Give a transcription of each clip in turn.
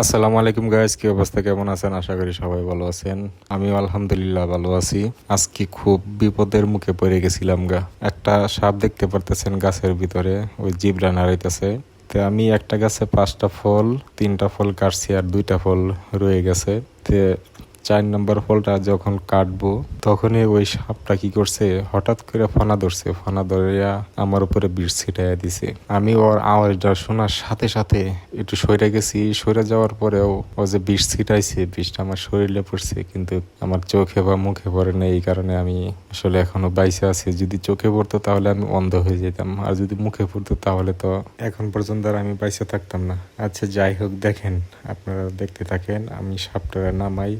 আসসালামু আলাইকুম গাইস কি অবস্থা? কেমন আছেন? আশা করি সবাই ভালো আছেন। আমি আলহামদুলিল্লাহ ভালো আছি। আজকে খুব বিপদের মুখে পড়ে গেছিলাম গা। একটা সাপ দেখতে পারতেছেন গাছের ভিতরে, ওই জিবরা নাড়াইতেছে তো আমি একটা গাছে পাঁচটা ফল, তিনটা ফল কাটছি আর দুইটা ফল রয়ে গেছে। তে চার নম্বর ফলটা যখন কাটবো তখনই ওই সাপটা কি করছে? হঠাৎ করে ফানা ধরছে। ফানা ধরিয়া আমার উপরে বিষ ছিটাইয়া দিছে। আমি ওর আওয়াজটা শোনার সাথে সাথে একটু সরে গেছি। সরে যাওয়ার পরেও ও যে বিষ ছিটাইছে বিষটা আমার শরীরে পড়ছে, কিন্তু আমার চোখে বা মুখে পড়ে না এই কারণে আমি আসলে এখনও বাইসে আছি। যদি চোখে পড়তো তাহলে আমি অন্ধ হয়ে যেতাম। আর যদি মুখে পড়তো তাহলে তো এখন পর্যন্ত আর আমি বাইসে থাকতাম না। আচ্ছা যাই হোক, দেখেন, আপনারা দেখতে থাকেন, আমি সাপটার নামাই।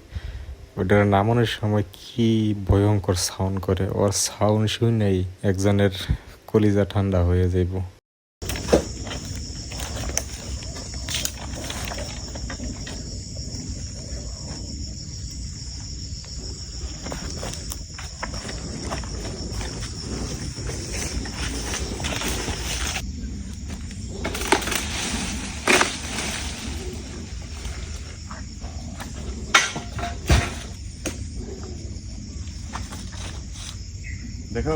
ওটার নামানোর সময় কি ভয়ঙ্কর সাউন্ড করে। ওর সাউন্ড শুনেই একজনের কলিজা ঠান্ডা হয়ে যাইব। দেখো।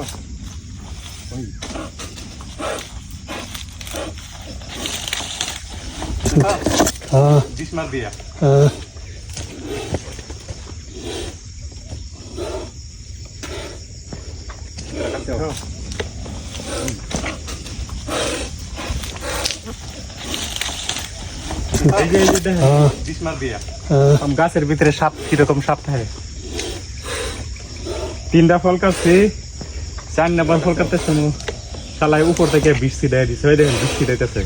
হ্যাঁ। হ্যাঁ। হ্যাঁ। গাছের ভিতরে সাপ কীরকম সাপ থাকে? তিনটা ফল কাছে চার নাম্বার ফল কাটতে শুনো শালায় উপর থেকে বিষ ছিটাই দিছে ওই দেখেন বিষ ছিটাইতেছে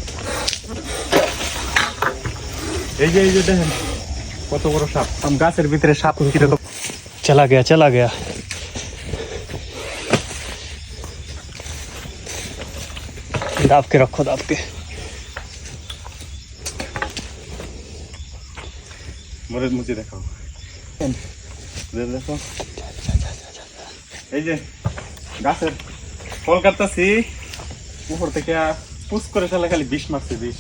এই যে এই যে দেখেন কত বড় সাপ আম গাছের ভিতরে সাপ কিরকম चला गया चला गया दाब के रखो दाब के মরে মুছে দেখাও দে দেখো এই যে গাছের ফল কাটতেছি উপর থেকে পুষ করে ফেলে খালি বিষ মারছে বিষ।